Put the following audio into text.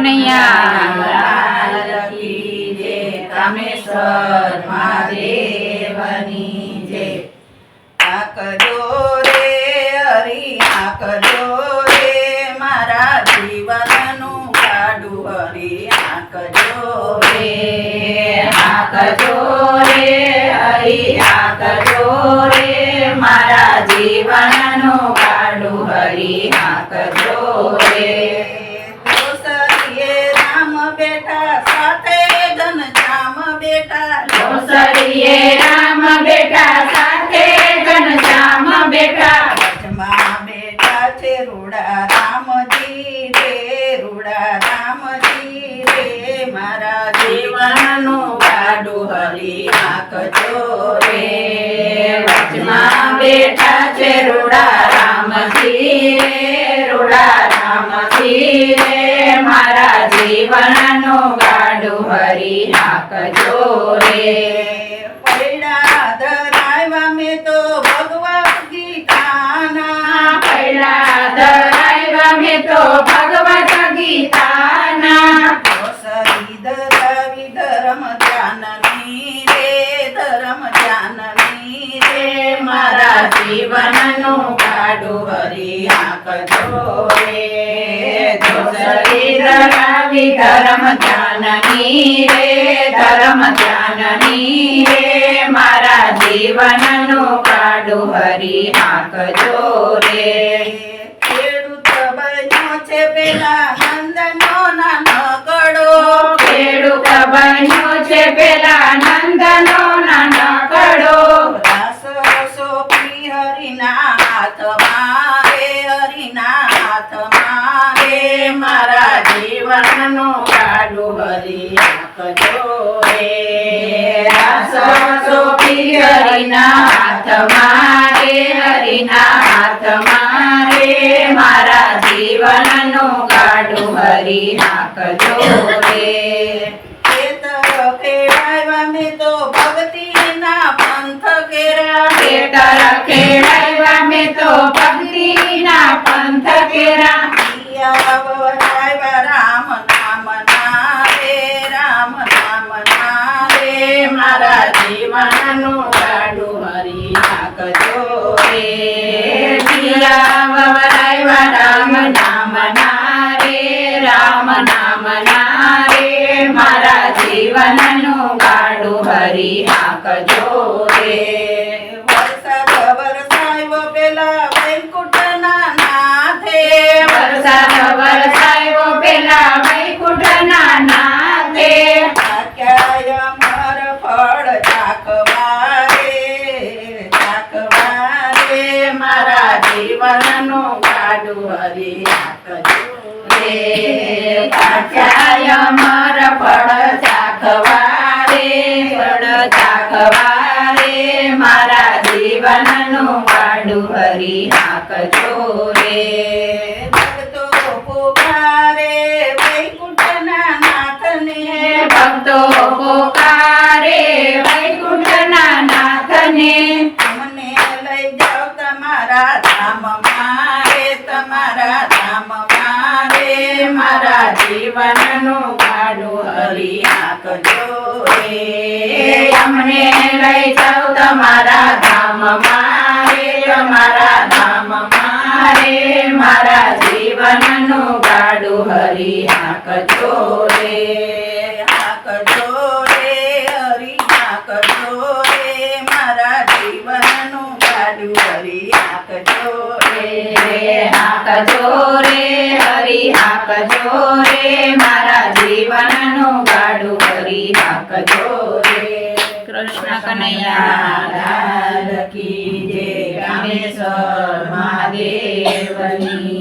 કનૈયા. કામેશ્વર મહાદેવની જય આકજો રે હરી આકજો રે મારા જીવનનું કાઢું હરી આકજો રે. આકજો રે હરી આકજો રે મારા જીવનનું કાઢું હરી આકજો બેઠા સાથે ઘનશ્યામ બેઠા દોસરીએ રામ બેઠા સાથે ઘનશ્યામ બેઠા વચમાં બેઠા છે રૂડા રામજી રે રૂડા રામજી રે મારા જીવનનું ગાડું હરી નાખજો રે. વચમાં બેઠા છે રૂડા પહેલા ધરાવ્યા મેં તો ભગવત ગીતાના દોસરી ધરાવી ધર્મ ધ્યાનની રે ધર્મ ધ્યાનની રે મારા જીવનનું ગાડું હરી આંકજો રે દોસરી ધરાવી ધર્મ ધ્યાનની રે ધર્મ ધ્યાનની રે, મારા જીવનનું ગાડું હરી આંકજો રે ખેડૂત બન્યો છે પેલા નંદનો નાનો કડો. ખેડૂત બન્યો છે પેલા નંદનો નાનકડો રાસ સોંપી હરિના હાથમાં રે હરિના હાથમાં રે મારા જીવનનો કાઢું હરી આંકજો રે રાસો હરિના હાથમાં રે મારા જીવનનું ગાડું હરી નાખજો રે. ખેડાવ્યા મેં તો ભક્તિના પંથ કેરા. મારા જીવનનું ગાડું હરી નાખજો રે પિયા વવરાવ્યા રામ નામ ના રે રામ નામ ના રે મારા જીવનનું ગાડું હરી નાખજો રે જીવનનું ગાડો હરી નાખજો. રે પાછાય અમર ફળ ચાખવા રે ફળ ચાખવા રે મારા જીવનનું ગાડું હરી નાખજો રે. ભક્તો પુકારે વૈકુંઠના નાથને. ભક્તો પોકારે વૈકુંઠના નાથને. અમને લઈ જાઓ તમારા ધામમાં રે તમારા ધામમાં રે મારા જીવનનું ગાડું હરી નાખજો. અમને લઈ જાઓ તમારા ધામ મારે, તમારા ધામ મારે. મારા જીવનનું ગાડું હરી નાખજો. રે હાકજો રે હરી હાકજો રે મારા જીવનનું ગાડું હરી હાકજો રે હરી હાકજો રે મારા ગાડું હરી હાકજો રે કૃષ્ણ કનૈયા લાલ કી જય રામેશ્વર મહાદેવની